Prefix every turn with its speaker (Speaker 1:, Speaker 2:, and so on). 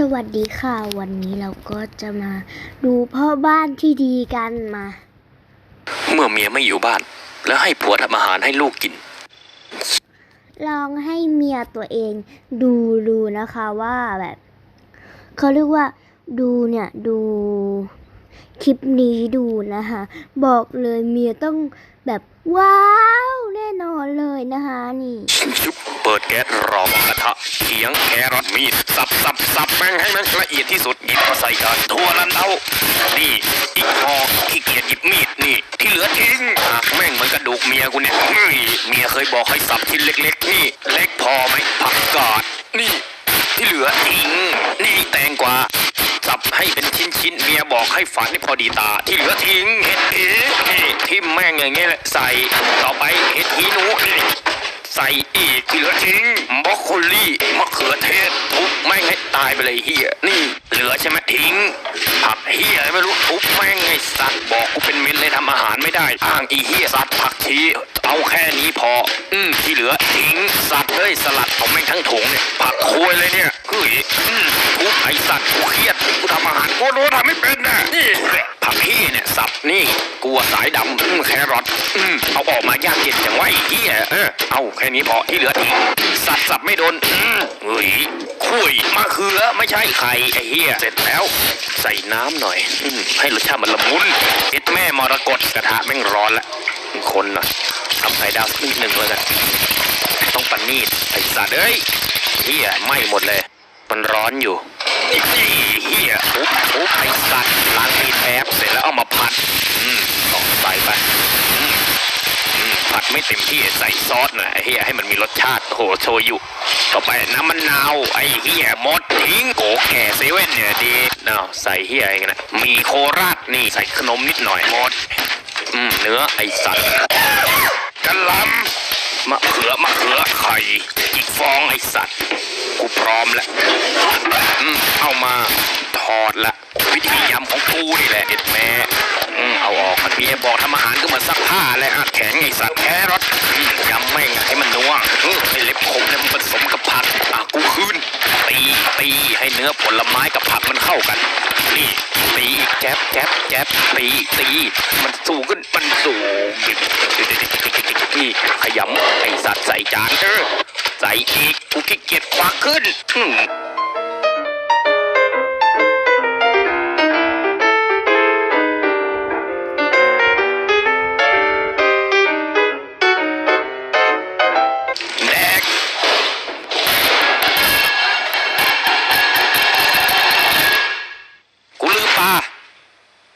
Speaker 1: สวัสดีค่ะ วันนี้เราก็จะมาดูพ่อบ้านที่ดีกันมา
Speaker 2: เมื่อเมียไม่อยู่บ้าน แล้วให้ผัวทำอาหารให้ลูกกิน
Speaker 1: ลองให้เมียตัวเองดูดูนะคะว่าแบบเขาเรียกว่าดูเนี่ยดู คลิปนี้ดูนะคะ บอกเลยเมียต้องแบบว้าวแน่นอนเลยนะคะนี่
Speaker 2: เปิดแก๊สรอบกระทะเขียงแครอทมีดสับสับสับแม่งให้มันละเอียดที่สุดหยิบมาใส่กันทั่วลันเตานี่อีกพอขี้เกียจหยิบมีดนี่ ที่เหลือทิ้งหักแม่งเหมือนกระดูกเมียกูเนี่ยเฮ้ยเมียเคยบอกให้สับชิ้นเล็ก ๆ นี่ เล็กพอไหมผักกาดนี่ ที่เหลือทิ้ง ให้เป็นชิ้นๆเมียบอกให้ฝันให้พอดีตา ที่เหลือทิ้งเห็ดอีที่แม่งอย่างเงี้ยแหละใส่ต่อไปเห็ดหีหนูใส่อีกที่เหลือทิ้งบรอกโคลี่มะเขือเทศทุบแม่งให้ตายไปเลยเฮียนี่ เหลือใช่ไหมทิ้งผักเฮียไม่รู้ทุบแม่งให้สัตว์บอกกูเป็นเม็ดเลยทำอาหารไม่ได้อ้างอีเฮียสัตว์ผักชีเอาแค่นี้พอ อืมที่เหลือทิ้งสัตว์เอ้ยสลัดเอาแม่งทั้งถุงเนี่ย คยเลยเนี่ยเฮ้ยอืมทุบไอสัตว์กูเครียดกูทำอาหารกูรู้ทำไม่เป็นนะนี่ผักเฮียเนี่ยสับนี่กลัวสายดำแครอทอืมเอาออกมายากเย็นอย่างว่าไอ้เฮียเออเอาแค่นี้พอที่เหลือทิ้งสัตว์สับไม่โดนอืมเฮ้ยคุยมะเขือไม่ใช่ไข่ไอ้เฮียเสร็จแล้ว ใส่น้ำหน่อยอืมให้รสชาติมันละมุนเอ็ดแม่มรกตกระทะแม่งร้อนละคนหน่อยทำไข่ดาวสักนิดหนึ่งเลยกันต้องปันนีดไอสัตว์เอ้ย เฮียไหม้หมดเลย มันร้อนอยู่ไอ้เฮียทุบทุบไอ้สัตว์ล้างตีนแอบเสร็จแล้วเอามาผัด อืมต้องใส่ไปอืมอืมผัดไม่เต็มที่ใส่ซอสหน่อยเฮียให้มันมีรสชาติโหโชยุต่อไปน้ำมะนนาวไอ้เฮียหมดทิ้งโกแก่เซเว่นเนี่ยดีเนาใส่เฮียอะไรกันนะมีโคราชนี่ใส่ขนมนิดหน่อยหมดอืมเนื้อไอสัตว์กะหลำมะเขือมะเขือไข่อีกฟองไอสัตว์ กูพร้อมแล้วอืมเอามาถอดละวิธียำของกูนี่แหละเด็ดแม่อืมเอาออกมันเมียบอกทำอาหารก็เหมือนซักผ้าแหละอะแข็งไงสัตว์แครอทอืมยำแม่งให้มันนัวเออให้เล็บคมแล้วมันผสมกับผักอะกูคืนตีตีให้เนื้อผลไม้กับผักมันเข้ากัน นี่ตีอีกแจ๊บแจ๊บแจ๊บตีตีมันสูงขึ้นมันสูงนี่ขยำไอสัตว์ใส่จานเออ ใส่อีกกูขี้เกียจควักขึ้น